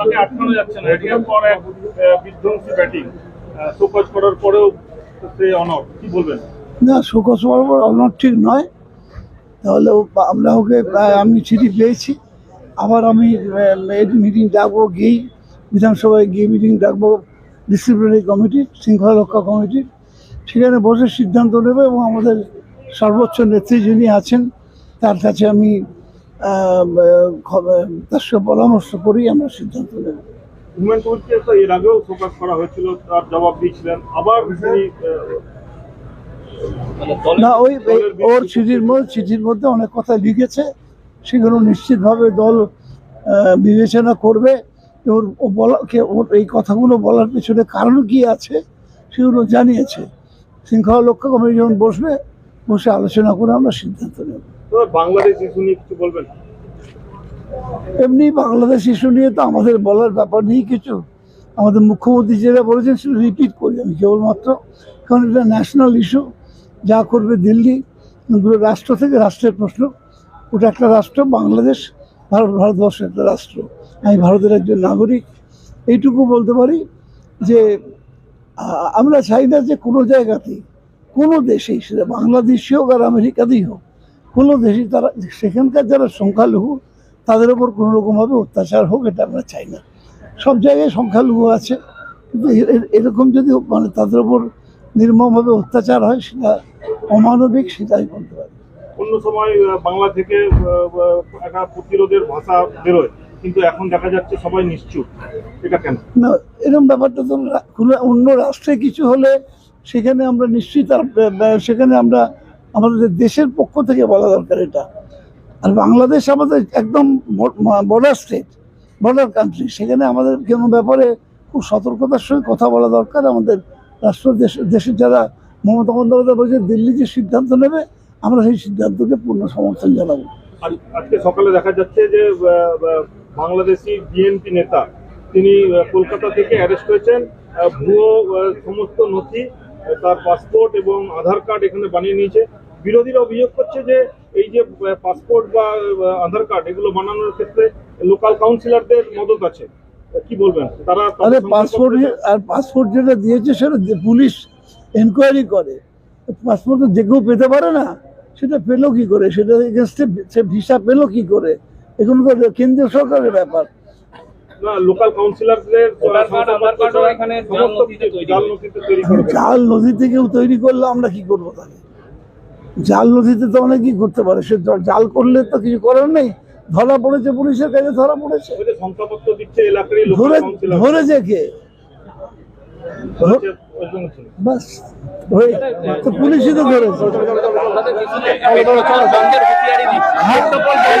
তাকে আটকানো যাচ্ছে না। একের পর বিধ্বংসী ব্যাটিং। শোকজ করার পরেও সে অনর কি বলবেন? না শোকজ বরাবর অনর ঠিক নয়। তাহলে আমরা ওকে আমি চিঠি পেয়েছি। আবার আমি মিটিং ডাকবো, গিয়েই বিধানসভায় গিয়ে মিটিং ডাকবো। ডিসিপ্লিনারি কমিটি শৃঙ্খলা রক্ষা কমিটি সেখানে বসে সিদ্ধান্ত নেবে এবং আমাদের সর্বোচ্চ নেত্রী যিনি আছেন, তার কাছে আমি তার সাথে পরামর্শ করেই আমরা সিদ্ধান্ত নেব। হুমায়ুন কবিরকে তো এর আগেও ফোকাস করা হয়েছিল তার জবাব দিয়েছিলেন। আবার তিনি না ওই ওর চিঠির মধ্যে চিঠির মধ্যে অনেক কথা লিখেছে। সেগুলো নিশ্চিতভাবে দল বিবেচনা করবে। ওর বলা ওর এই কথাগুলো বলার পেছনে কারণ কি আছে সেগুলো জানিয়েছে। শৃঙ্খলা লক্ষ্য কমিটি যখন বসবে বসে আলোচনা করে আমরা সিদ্ধান্ত নেব। বাংলাদেশ এমনি বাংলাদেশ ইস্যু নিয়ে তো আমাদের বলার ব্যাপার নেই কিছু। আমাদের মুখ্যমন্ত্রী যেটা বলেছেন সেটা রিপিট করি আমি কেবলমাত্র। কারণ এটা ন্যাশনাল ইস্যু যা করবে দিল্লি রাষ্ট্র থেকে রাষ্ট্রের প্রশ্ন। ওটা একটা রাষ্ট্র, বাংলাদেশ, ভারত, ভারতবর্ষের একটা রাষ্ট্র। আমি ভারতের একজন নাগরিক। এইটুকু বলতে পারি যে আমরা চাই না যে কোনো জায়গাতেই, কোনো দেশেই, সেটা বাংলাদেশই হোক আর আমেরিকাতেই হোক কোনো দেশে তারা সেখানকার যারা সংখ্যালঘু তাদের ওপর কোনো রকমভাবে অত্যাচার হোক এটা আমরা চাই না। সব জায়গায় সংখ্যালঘু আছে কিন্তু এরকম যদি মানে তাদের ওপর নির্মমভাবে অত্যাচার হয় সেটা অমানবিক সেটাই বলতে পারি। অন্য সময় বাংলা থেকে একটা প্রতিরোধের ভাষা বেরোয় কিন্তু এখন দেখা যাচ্ছে সবাই নিশ্চুপ। এটা কেন? না এরকম ব্যাপারটা তো কোনো অন্য রাষ্ট্রে কিছু হলে সেখানে আমরা নিশ্চয়ই তার বে- বে- সেখানে আমরা আমাদের দেশের পক্ষ থেকে বলা দরকার এটা। আর বাংলাদেশ আমাদের একদম বর্ডার স্টেট বর্ডার কান্ট্রি সেখানে আমাদের কোনো ব্যাপারে খুব সতর্কতার সঙ্গে কথা বলা দরকার। আমাদের রাষ্ট্র দেশ, দেশের যারা মমতা বন্দ্যোপাধ্যায় বলছে, দিল্লি যে সিদ্ধান্ত নেবে, আমরা সেই সিদ্ধান্তকে পূর্ণ সমর্থন জানাব। আজকে সকালে দেখা যাচ্ছে যে বাংলাদেশি বিএনপি নেতা, তিনি কলকাতা থেকে অ্যারেস্ট হয়েছেন ভুয়ো সমস্ত নথি তার পাসপোর্ট এবং আধার কার্ড এখানে বানিয়ে নিয়েছে। বিরোধীরা অভিযোগ করছে যে এই যে পাসপোর্ট বা আধার কার্ড এগুলো বানানোর ক্ষেত্রে লোকাল কাউন্সিলরদের মদত আছে। কি বলবেন? তারা আরে পাসপোর্ট আর পাসপোর্ট যেটা দিয়েছে সেটা পুলিশ এনকোয়ারি করে। পাসপোর্ট তো যে কেউ পেতে পারে না সেটা পেল কি করে? সেটা এগেনস্টে সে ভিসা পেল কি করে? এগুলো তো কেন্দ্রীয় সরকারের ব্যাপার। না লোকাল কাউন্সিলরদের ভোটার কার্ড, আধার জাল করে। নথিতে তৈরি নদীতে কেউ করলে আমরা কি করব তাকে জাল নদীতে তো অনেকেই করতে পারে। সে জাল করলে তো কিছু করার নেই। ধরা পড়েছে পুলিশের কাছে ধরা পড়েছে। ধরে ধরেছে কে। বাস তো পুলিশই তো ধরেছে আমাদের পিছনে পেট্রোল বন্ধের হুঁশিয়ারি দিচ্ছে পেট্রোল বন্ধের